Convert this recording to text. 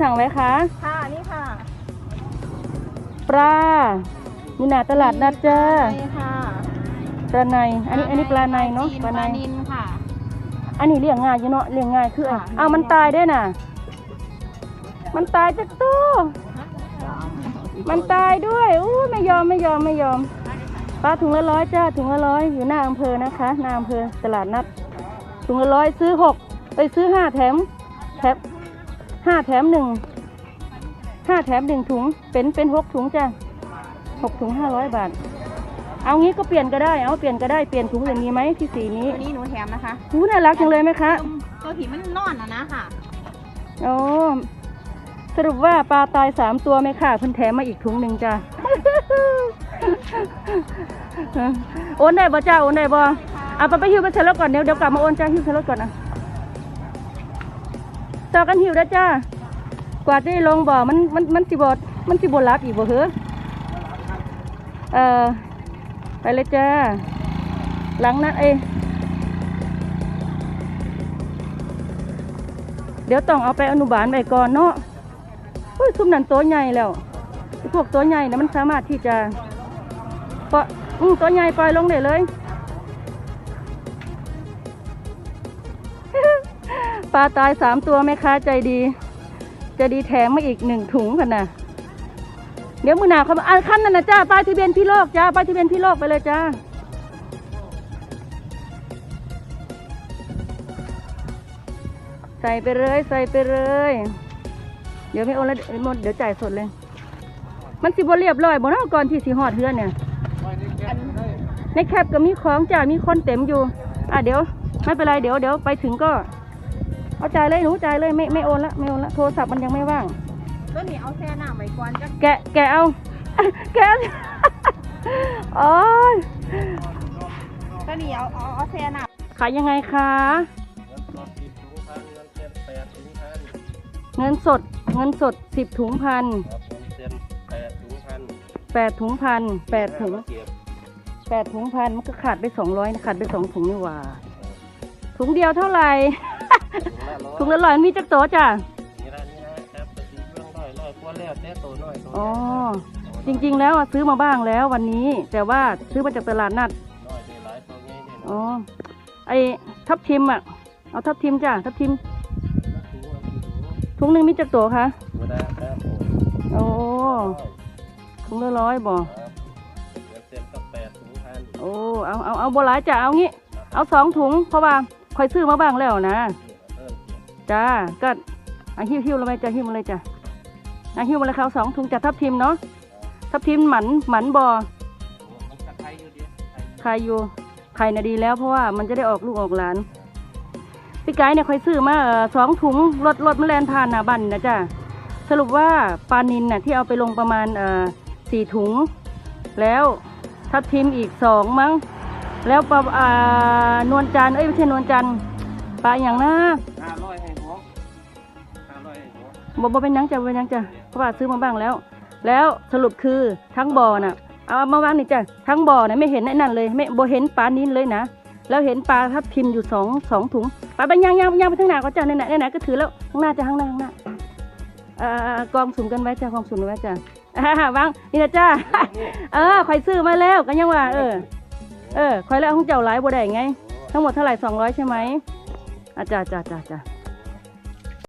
สั่งไว้คะ ค่ะ นี่ค่ะ ปลานี่นาตลาดนัดจ้านี่ค่ะปลาในอันนี้อันนี้ปลาในเนาะปลาใน นินค่ะ อันนี้เลี้ยงง่ายอยู่เนาะเลี้ยงง่ายคือค่ะอ้าวมันตายได้น่ะ มันตายจากตัวมันตายด้วยอู้ไม่ยอมไม่ยอมไม่ยอมปลาถุงละร้อยจ้าถุงละร้อยอยู่หน้าอำเภอนะคะหน้าอำเภอตลาดนัดถุงละร้อยซื้อหกไปซื้อห้าแถมแถม ห้าแถมหนึ่งห้าแถมหนึ่งถุงเป็นเป็นหกถุงจ้าหกถุงห้าร้อยบาท เอางี้ก็เปลี่ยนก็ได้เอาเปลี่ยนก็ได้เปลี่ยนถุงอย่างนี้ไหมที่สีนี้ตัวนี้หนูแถมนะคะหูน่ารักจังเลยไหมคะตัวผีมันนอนอะนะค่ะโอ้สรุปว่าปลาตายสามตัวไหมค่ะเพิ่นแถมมาอีกถุงหนึ่งจ้ะโอนได้บ่จ้าโอนได้บ่เอาไปไปหิวไปเสร็จแล้วก่อนเดี๋ยวเดี๋ยวกลับมาโอนจ้าหิวเสร็จแล้วก่อนนะ ต่อกันหิวแล้วจ้ากว่าจะลงบ่อมันมันมันสิบดมันสิบรับอีกบ่เหรอเออไปเลยจ้าหลังนั้นเอยเดี๋ยวต้องเอาไปอนุบาลไปก่อนเนาะเฮ้ยซุมนั่นตัวใหญ่แล้วพวกตัวใหญ่นะมันสามารถที่จะปล่อยตัวใหญ่ปล่อยลงได้เลย ลาตายสามตัวแม่ค้าใจดี จะดีแถมมาอีกหนึ่งถุงกันนะเดี๋ยวมือหนาเขาอะขั้นนั่นนะจ้าป้ายทะเบียนพี่โลกจ้าป้ายทะเบียนพี่โลกไปเลยจ้าใส่ไปเลยใส่ไปเลย เดี๋ยวไม่โอนแล้วเดี๋ยวหมดเดี๋ยวจ่ายสดเลย มันสิบเรียบร้อยบ่เนาะก่อนที่สิหอดเฮือนเนี่ยในแคปก็มีของจ้ามีคนเต็มอยู่ อะเดี๋ยวไม่เป็นไรเดี๋ยวเดี๋ยวไปถึงก็ เอาจ่ายเลยหนูจ่ายเลยไม่ไม่โอนละไม่โอนละโทรศัพท์มันยังไม่ว่างตัวนี้เอาแช่น้ำไว้ก่อนจะแกะแกะเอา แกะเอาโอ้ยตัวนี้เอาเอาเอาแช่น้ขายยังไงคะเงินสดเงินสดสิบถุงพันแปดถุงพันแปดถุงแปดถุงพันมันก็ขาดไปสองร้อยขาดไปสองถุงนี่หว่าถุงเดียวเท่าไหร่ถุงละร้อยมีจักโตจ้ะอ๋อจริงๆแล้วอะซื้อมาบ้างแล้ววันนี้ แต่ว่าซื้อมาจากตลาดนัดอ๋อไอทับทิมอะเอาทับทิมจ้ะทับทิมถุงหนึ่งมีจักโตคะโอ้ถุงละร้อยบ่โอ้เอาเอาเอาโบหลายจ้ะเอางี้ เอาสองถุงเพราะว่าคอยซื้อมาบ้างแล้วนะ จ้าก็อะหิ้วหิ้วเลยจ้ะหิ้วมาเลยจ้ะอะหิ้วมาเลยเขาสองถุงจากทับทิมเนาะทับทิมหมันหมันบอใครอยู่ไข่น่ะดีแล้วเพราะว่ามันจะได้ออกลูกออกหลานพี่ไก่เนี่ยคอยซื้อมาสองถุงรถรถแมลนผ่านหนาบ้านนะจ้ะสรุปว่าปลานินน่ะที่เอาไปลงประมาณสี่ถุง แล้วทับทิมอีกสองมั้ง แล้วปลานวลจันทร์เอ้ยไม่ใช่นวลจันทร์ปลาอย่างนะ บ่บ่เป็นยังจ้ะบ่เป็นยังจ้ะเพราะว่าซื้อมาบ้างแล้ว แล้วสรุปคือทั้งบ่อน่ะเอามาวางนี่จ้ะทั้งบ่อน่ะไม่เห็นไอ้นั่นเลยไม่บ่เห็นปลานิ้นเลยนะแล้วเห็นปลาทับทิมอยู่สองสองถุงปลาไปย่างย่างย่างไปทางหน้าก็จ้ะไหนไหนไหนก็ถือแล้วข้างหน้าจ้ะข้างหน้าข้างหน้าเอ่อกองสุ่มกันไว้จ้ะกองสุ่มกันไว้จ้ะวางนี่นะจ้าเออคอยซื้อมาแล้วก็ยังว่า เออ เออคอยแล้วของเจ้าหลายบ่ได้ไง ทั้งหมดเท่าไหร่สองร้อยใช่ไหมอาจ้าจ้าจ้าจ้า